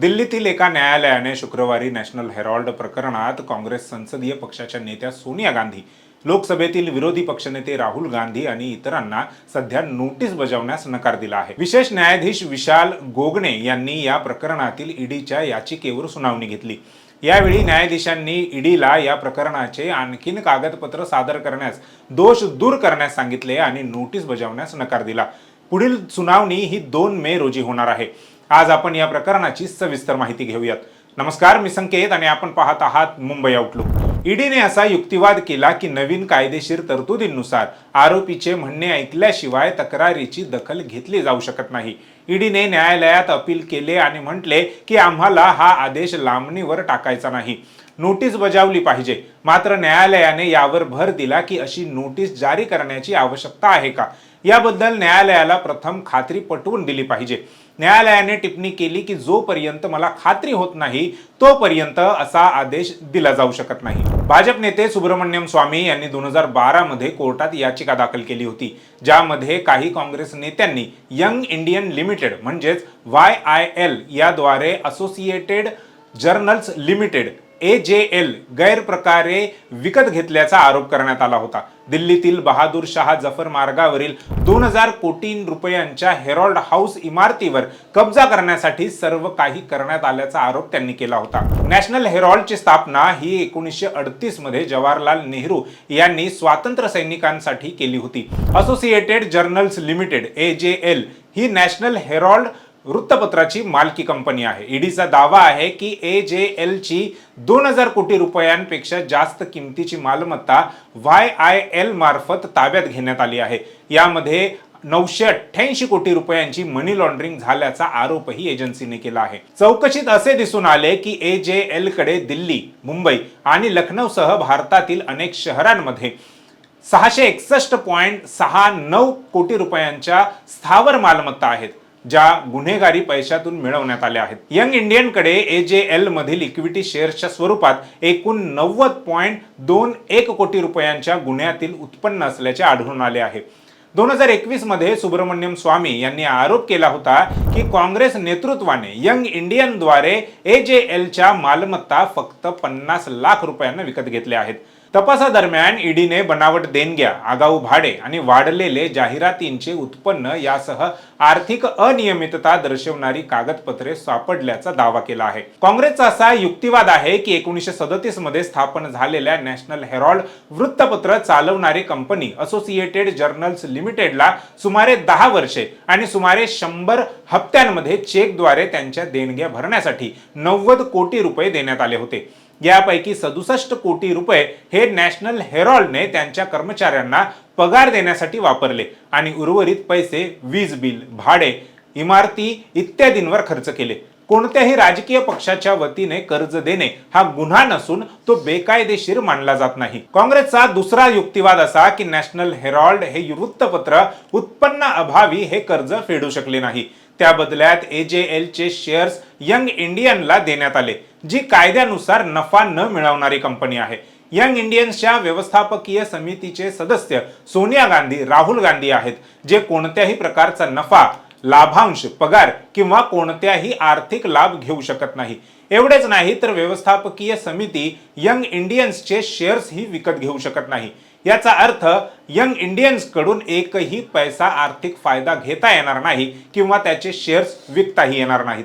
दिल्लीतील एका न्यायालयाने शुक्रवारी नॅशनल हेरॉल्ड प्रकरणात काँग्रेस संसदीय पक्षाच्या नेत्या सोनिया गांधी लोकसभेतील विरोधी पक्षनेते राहुल गांधी आणि इतरांना सध्या नोटीस बजावण्यास नकार दिला आहे. विशेष न्यायाधीश विशाल गोगणे यांनी या प्रकरणातील ईडीच्या याचिकेवर सुनावणी घेतली. यावेळी न्यायाधीशांनी ईडीला या प्रकरणाचे आणखीन कागदपत्र सादर करण्यास दोष दूर करण्यास सांगितले आणि नोटीस बजावण्यास नकार दिला. पुढील सुनावणी ही दोन मे रोजी होणार आहे. आज आपण या प्रकरणाची सविस्तर माहिती घेऊयात. नमस्कार मी संकेत आणि आपण पाहत आहात मुंबई आउटलुक ईडीने असा युक्तिवाद केला की नवीन कायदेशीर तरतुदींनुसार आरोपीचे म्हणणे ऐकल्याशिवाय तक्रारीची दखल घेतली जाऊ शकत नाही. ईडीने न्यायालयात अपील केले आणि म्हटले की आम्हाला हा आदेश लांबणीवर टाकायचा नाही. नोटीस बजावली पाहिजे. मात्र न्यायालयाने यावर भर दिला की अशी नोटीस जारी करण्याची आवश्यकता आहे का? याबद्दल न्यायालयाला प्रथम खात्री पटवून दिली पाहिजे. न्यायालयाने टिप्पणी केली की जोपर्यंत मला खात्री होत नाही तोपर्यंत असा आदेश दिला जाऊ शकत नाही. भाजप नेते सुब्रमण्यम स्वामी यांनी दोन हजार बारा मध्ये कोर्टात याचिका दाखल केली होती ज्यामध्ये काही काँग्रेस नेत्यांनी यंग इंडियन लिमिटेड म्हणजेच वाय आय एल याद्वारे associated journals limited A J L गैरप्रकारे विकत घेतल्याचा आरोप करण्यात आला होता. दिल्लीतील बहादूर शहा जफर मार्गावरील दोन हजार कोटी रुपयांच्या हेरॉल्ड हाऊस इमारतीवर कब्जा करण्यासाठी सर्व काही करण्यात आल्याचा आरोप त्यांनी केला होता. नॅशनल हेरॉल्डची स्थापना ही एकोणीसशे अडतीसमध्ये जवाहरलाल नेहरू यांनी स्वातंत्र्य सैनिकांसाठी केली होती. Associated journals limited A J L he national Harold वृत्तपत्राची मालकी कंपनी आहे. ईडीचा दावा आहे की ए जे एलची दोन हजार कोटी रुपयांपेक्षा जास्त किमतीची मालमत्ता वाय आय एल मार्फत ताब्यात घेण्यात आली आहे. यामध्ये नऊशे अठ्ठ्याऐंशी कोटी रुपयांची मनी लॉन्ड्रिंग झाल्याचा आरोपही एजन्सीने केला आहे. चौकशीत असे दिसून आले की ए जे एलकडे दिल्ली मुंबई आणि लखनौसह भारतातील अनेक शहरांमध्ये सहाशे एकसष्ट पॉईंट सहा नऊ कोटी रुपयांच्या स्थावर मालमत्ता आहेत. ज्या गुन्हेगारी पैशातून मिळवण्यात आल्या आहेत. यंग इंडियनकडे ए जे एल मधील इक्विटी शेअर्सच्या स्वरूपात एकूण नव्वद पॉईंट दोन एक कोटी रुपयांच्या गुन्ह्यातील उत्पन्न असल्याचे आढळून आले आहे. दोन हजार एकवीसमध्ये सुब्रमण्यम स्वामी यांनी आरोप केला होता की काँग्रेस नेतृत्वाने यंग इंडियनद्वारे ए जे एलच्या मालमत्ता फक्त पन्नास लाख रुपयांना विकत घेतल्या आहेत. तपासादरम्यान ईडीने बनावट देणग्या आगाऊ भाडे आणि वाढलेले जाहिरातींचे उत्पन्न यासह आर्थिक अनियमितता दर्शवणारी कागदपत्रे सापडल्याचा दावा केला आहे. काँग्रेसचा असा युक्तिवाद आहे की एकोणीसशे सदतीसमध्ये स्थापन झालेल्या नॅशनल हेरॉल्ड वृत्तपत्र चालवणारी कंपनी असोसिएटेड जर्नल्स लिमिटेडला सुमारे दहा वर्षे आणि सुमारे शंभर हप्त्यांमध्ये चेकद्वारे त्यांच्या देणग्या भरण्यासाठी नव्वद कोटी रुपये देण्यात आले होते. यापैकी सदुसष्ट कोटी रुपये हे नॅशनल हेरॉल्डने त्यांच्या कर्मचाऱ्यांना पगार देण्यासाठी वापरले. आणि उर्वरित पैसे वीज बिल भाडे इमारती इत्यादींवर खर्च केले. कोणत्याही राजकीय पक्षाच्या वतीने कर्ज देणे हा गुन्हा नसून तो बेकायदेशीर मानला जात नाही. काँग्रेसचा दुसरा युक्तिवाद असा की नॅशनल हेरॉल्ड हे वृत्तपत्र उत्पन्न अभावी हे कर्ज फेडू शकले नाही. त्या बदल्यात एजेएलचे शेअर्स यंग इंडियनला देण्यात आले. जी कायद्यानुसार नफा न मिळवणारी कंपनी आहे. यंग इंडियन्सच्या व्यवस्थापकीय समितीचे सदस्य सोनिया गांधी राहुल गांधी आहेत जे कोणत्याही प्रकारचा नफा लाभांश पगार किंवा कोणत्याही आर्थिक लाभ घेऊ शकत नाही. एवढेच नाही तर व्यवस्थापकीय समिती यंग इंडियन्सचे शेअर्स ही विकत घेऊ शकत नाही. याचा अर्थ यंग इंडियन्सकडून एकही पैसा आर्थिक फायदा घेता येणार नाही किंवा त्याचे शेअर्स विकताही येणार नाहीत.